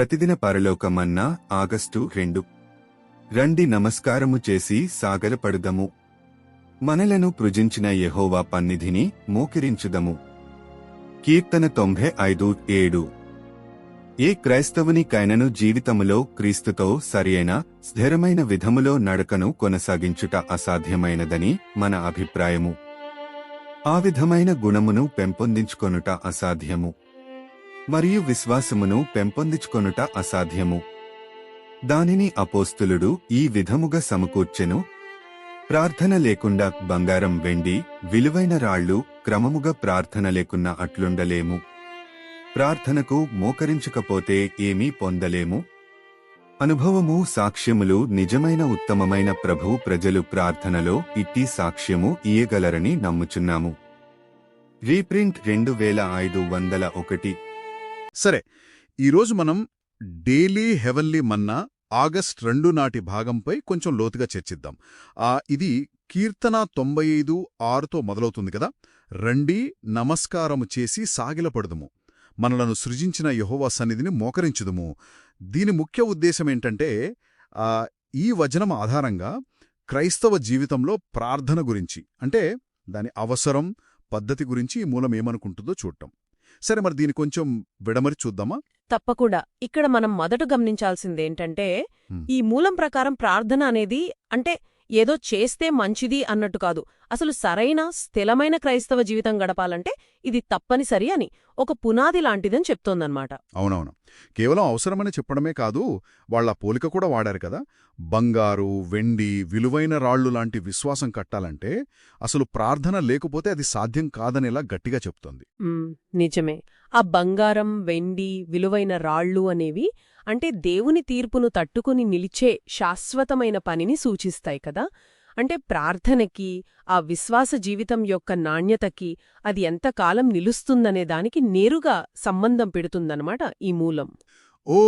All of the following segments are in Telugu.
ప్రతిదిన పరలోకమన్నా ఆగస్టు రెండు. రండి నమస్కారము చేసి సాగరపడుదము. మనలను పృజించిన యెహోవా పన్నిధిని మోకిరించుదము. కీర్తన తొంభై ఐదు ఏడు. ఏ క్రైస్తవుని కైనను జీవితములో క్రీస్తుతో సరియైన స్థిరమైన విధములో నడకను కొనసాగించుట అసాధ్యమైనదని మన అభిప్రాయము. ఆ విధమైన గుణమును పెంపొందించుకొనుట అసాధ్యము. మరియు విశ్వాసమును పెంపొందించుకొనుట అసాధ్యము. దానిని అపోస్తులుడు ఈ విధముగా సమకూర్చెను. ప్రార్థన లేకుండా బంగారం వెండి విలువైన రాళ్ళు క్రమముగా ప్రార్థన లేకున్నా అట్లుండలేము. ప్రార్థనకు మోకరించకపోతే ఏమీ పొందలేము. అనుభవము సాక్ష్యములు నిజమైన ఉత్తమమైన ప్రభువు ప్రజలు ప్రార్థనలో ఇట్టి సాక్ష్యము ఇయ్యగలరని నమ్ముచున్నాము. రీప్రింట్ రెండు వేల ఐదు వందల ఒకటి సరే ఈరోజు మనం డైలీ హెవెన్లీ మన్నా ఆగస్ట్ రెండు నాటి భాగంపై కొంచెం లోతుగా చర్చిద్దాం. ఆ ఇది కీర్తన తొంభై ఐదు ఆరుతో మొదలవుతుంది కదా? రండి నమస్కారము చేసి సాగిలపడుదుము. మనలను సృజించిన యహోవా సన్నిధిని మోకరించుదుము. దీని ముఖ్య ఉద్దేశమేంటంటే ఈ వచనం ఆధారంగా క్రైస్తవ జీవితంలో ప్రార్థన గురించి అంటే దాని అవసరం పద్ధతి గురించి ఈ మూలం ఏమనుకుంటుందో చూడటం. సరే మరి దీని కొంచెం విడమరి చూద్దామా? తప్పకుండా. ఇక్కడ మనం మొదట గమనించాల్సిందేంటంటే. ఈ మూలం ప్రకారం ప్రార్థన అనేది అంటే ఏదో చేస్తే మంచిది అన్నట్టు కాదు. అసలు సరైన స్థిరమైన క్రైస్తవ జీవితం గడపాలంటే ఇది తప్పనిసరి అని ఒక పునాది లాంటిదని చెప్తోందన్నమాట. అవునవును. కేవలం అవసరమని చెప్పడమే కాదు వాళ్ళ పోలిక కూడా వాడారు కదా. బంగారు వెండి విలువైన రాళ్ళు లాంటి విశ్వాసం కట్టాలంటే అసలు ప్రార్థన లేకపోతే అది సాధ్యం కాదనేలా గట్టిగా చెప్తోంది. నిజమే. ఆ బంగారం వెండి విలువైన రాళ్ళు అనేవి అంటే దేవుని తీర్పును తట్టుకుని నిలిచే శాశ్వతమైన పనిని సూచిస్తాయి కదా. అంటే ప్రార్థనకి ఆ విశ్వాస జీవితం యొక్క నాణ్యతకి అది ఎంతకాలం నిలుస్తుందనే దానికి నేరుగా సంబంధం పెడుతుందన్నమాట ఈ మూలం. ఓ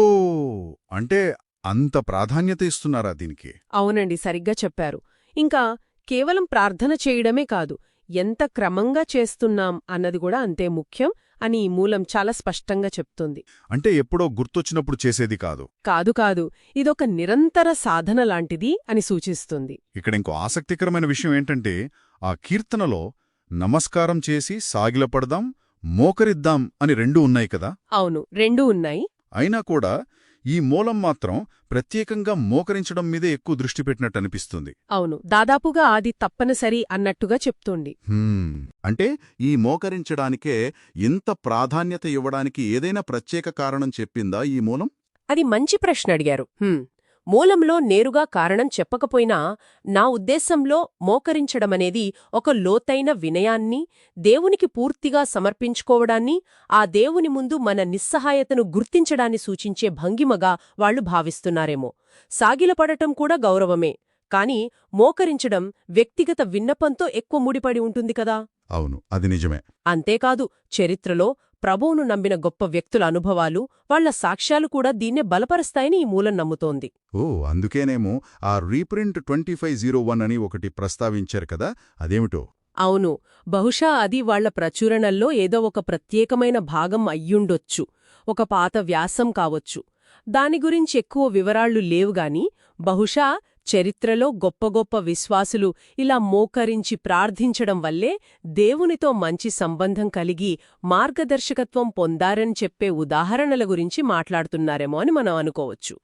అంటే అంత ప్రాధాన్యత ఇస్తున్నారా దీనికి? అవునండి సరిగ్గా చెప్పారు. ఇంకా కేవలం ప్రార్థన చేయడమే కాదు ఎంత క్రమంగా చేస్తున్నాం అన్నది కూడా అంతే ముఖ్యం. అని ఈ మూలం చాలా స్పష్టంగా చెప్తుంది. అంటే ఎప్పుడో గుర్తొచ్చినప్పుడు చేసేది కాదు. కాదు కాదు ఇదొక నిరంతర సాధన లాంటిది అని సూచిస్తుంది. ఇక్కడ ఇంకో ఆసక్తికరమైన విషయం ఏంటంటే ఆ కీర్తనలో నమస్కారం చేసి సాగిలపడదాం మోకరిద్దాం అని రెండూ ఉన్నాయి కదా? అవును రెండూ ఉన్నాయి. అయినా కూడా ఈ మూలం మాత్రం ప్రత్యేకంగా మోకరించడం మీదే ఎక్కువ దృష్టి పెట్టినట్టు అనిపిస్తుంది అవును దాదాపుగా అది తప్పనిసరి అన్నట్టుగా చెప్తోంది. అంటే ఈ మోకరించడానికే ఇంత ప్రాధాన్యత ఇవ్వడానికి ఏదైనా ప్రత్యేక కారణం చెప్పిందా ఈ మూలం అది మంచి ప్రశ్న అడిగారు. మూలంలో నేరుగా కారణం చెప్పకపోయినా నా ఉద్దేశంలో మోకరించడమనేది ఒక లోతైన వినయాన్ని దేవునికి పూర్తిగా సమర్పించుకోవడాన్ని ఆ దేవుని ముందు మన నిస్సహాయతను గుర్తించడాన్ని సూచించే భంగిమగా వాళ్ళు భావిస్తున్నారేమో. సాగిలపడటం కూడా గౌరవమే కాని మోకరించడం వ్యక్తిగత విన్నపంతో ఎక్కువ ముడిపడి ఉంటుంది కదా? అవును అది నిజమే. అంతేకాదు చరిత్రలో ప్రభువును నమ్మిన గొప్ప వ్యక్తుల అనుభవాలు వాళ్ళ సాక్ష్యాలు కూడా దీన్నే బలపరుస్తాయని ఈ మూలం నమ్ముతోంది. ఓ అందుకేనేమో ఆ రీప్రింట్ ట్వంటీ అని ఒకటి ప్రస్తావించారు కదా అదేమిటో? అవును బహుశా అది వాళ్ళ ప్రచురణల్లో ఏదో ఒక ప్రత్యేకమైన భాగం అయ్యుండొచ్చు ఒక పాత వ్యాసం కావచ్చు. దాని గురించి ఎక్కువ వివరాళ్ళు లేవుగాని బహుశా చరిత్రలో గొప్ప గొప్ప విశ్వాసులు ఇలా మోకరించి ప్రార్థించడం వల్లే దేవునితో మంచి సంబంధం కలిగి మార్గదర్శకత్వం పొందారని చెప్పే ఉదాహరణల గురించి మాట్లాడుతున్నారేమో అని మనం అనుకోవచ్చు.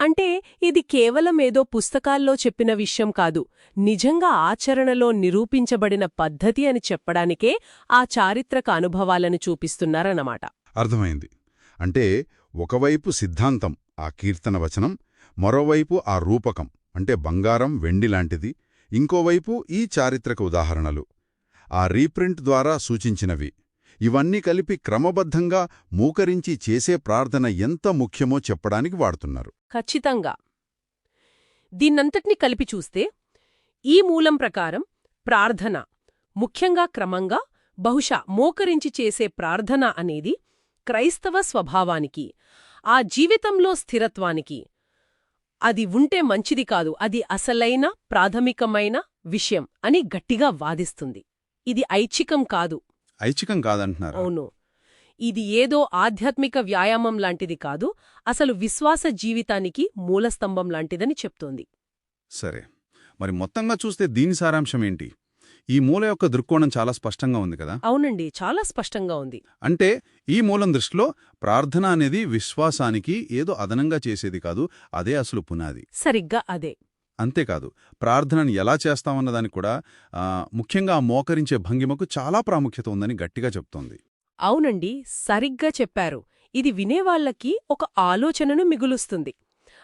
అంటే ఇది కేవలం ఏదో పుస్తకాల్లో చెప్పిన విషయం కాదు నిజంగా ఆచరణలో నిరూపించబడిన పద్ధతి అని చెప్పడానికే ఆ చారిత్రక అనుభవాలను చూపిస్తున్నారన్నమాట. అర్థమైంది. అంటే ఒకవైపు సిద్ధాంతం ఆ కీర్తన వచనం మరోవైపు ఆ రూపకం అంటే బంగారం వెండి లాంటిది. ఇంకోవైపు ఈ చారిత్రక ఉదాహరణలు. ఆ రీప్రింట్ ద్వారా సూచించినవి. ఇవన్నీ కలిపి క్రమబద్ధంగా మూకరించి చేసే ప్రార్థన ఎంత ముఖ్యమో చెప్పడానికి వాడుతున్నారు. ఖచ్చితంగా. దీన్నంతటిని కలిపి చూస్తే ఈ మూలం ప్రకారం ప్రార్థన ముఖ్యంగా క్రమంగా బహుశా మోకరించి చేసే ప్రార్థన అనేది క్రైస్తవ స్వభావానికి ఆ జీవితంలో స్థిరత్వానికి అది ఉంటే మంచిది కాదు అది అసలైన ప్రాథమికమైన విషయం అని గట్టిగా వాదిస్తుంది. ఇది ఐచ్ఛికం కాదు. ఐచ్ఛికం కాదంటున్నారు? అవును. ఇది ఏదో ఆధ్యాత్మిక వ్యాయామం లాంటిది కాదు అసలు విశ్వాస జీవితానికి మూలస్తంభం లాంటిదని చెప్తోంది. సరే. మరి మొత్తంగా చూస్తే దీని సారాంశం ఏంటి? ఈ మూల యొక్క దృక్కోణం చాలా స్పష్టంగా ఉంది కదా? అవునండి చాలా స్పష్టంగా ఉంది. అంటే ఈ మూలం దృష్టిలో ప్రార్థన అనేది విశ్వాసానికి ఏదో అదనంగా చేసేది కాదు అదే అసలు పునాది. సరిగ్గా అదే. అంతేకాదు ప్రార్థనను ఎలా చేస్తామన్నదానికి కూడా ఆ, ముఖ్యంగా మోకరించే భంగిమకు చాలా ప్రాముఖ్యత ఉందని గట్టిగా చెప్తోంది. అవునండి సరిగ్గా చెప్పారు. ఇది వినేవాళ్ళకి ఒక ఆలోచనను మిగులుస్తుంది.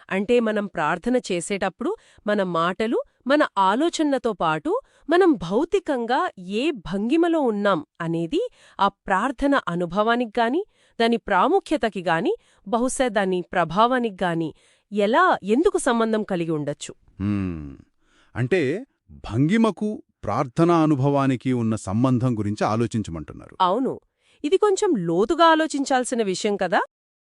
అంటే మనం ప్రార్థన చేసేటప్పుడు మన మాటలు మన ఆలోచనలతో పాటు మనం భౌతికంగా ఏ భంగిమలో ఉన్నాం అనేది ఆ ప్రార్థన అనుభవానికి గాని దాని ప్రాముఖ్యతకి గాని బహుశా దాని ప్రభావానికి గాని ఎలా ఎందుకు సంబంధం కలిగి ఉండొచ్చు. అంటే భంగిమకు ప్రార్థనా అనుభవానికి ఉన్న సంబంధం గురించి ఆలోచించమంటున్నారు. అవును. ఇది కొంచెం లోతుగా ఆలోచించాల్సిన విషయం కదా?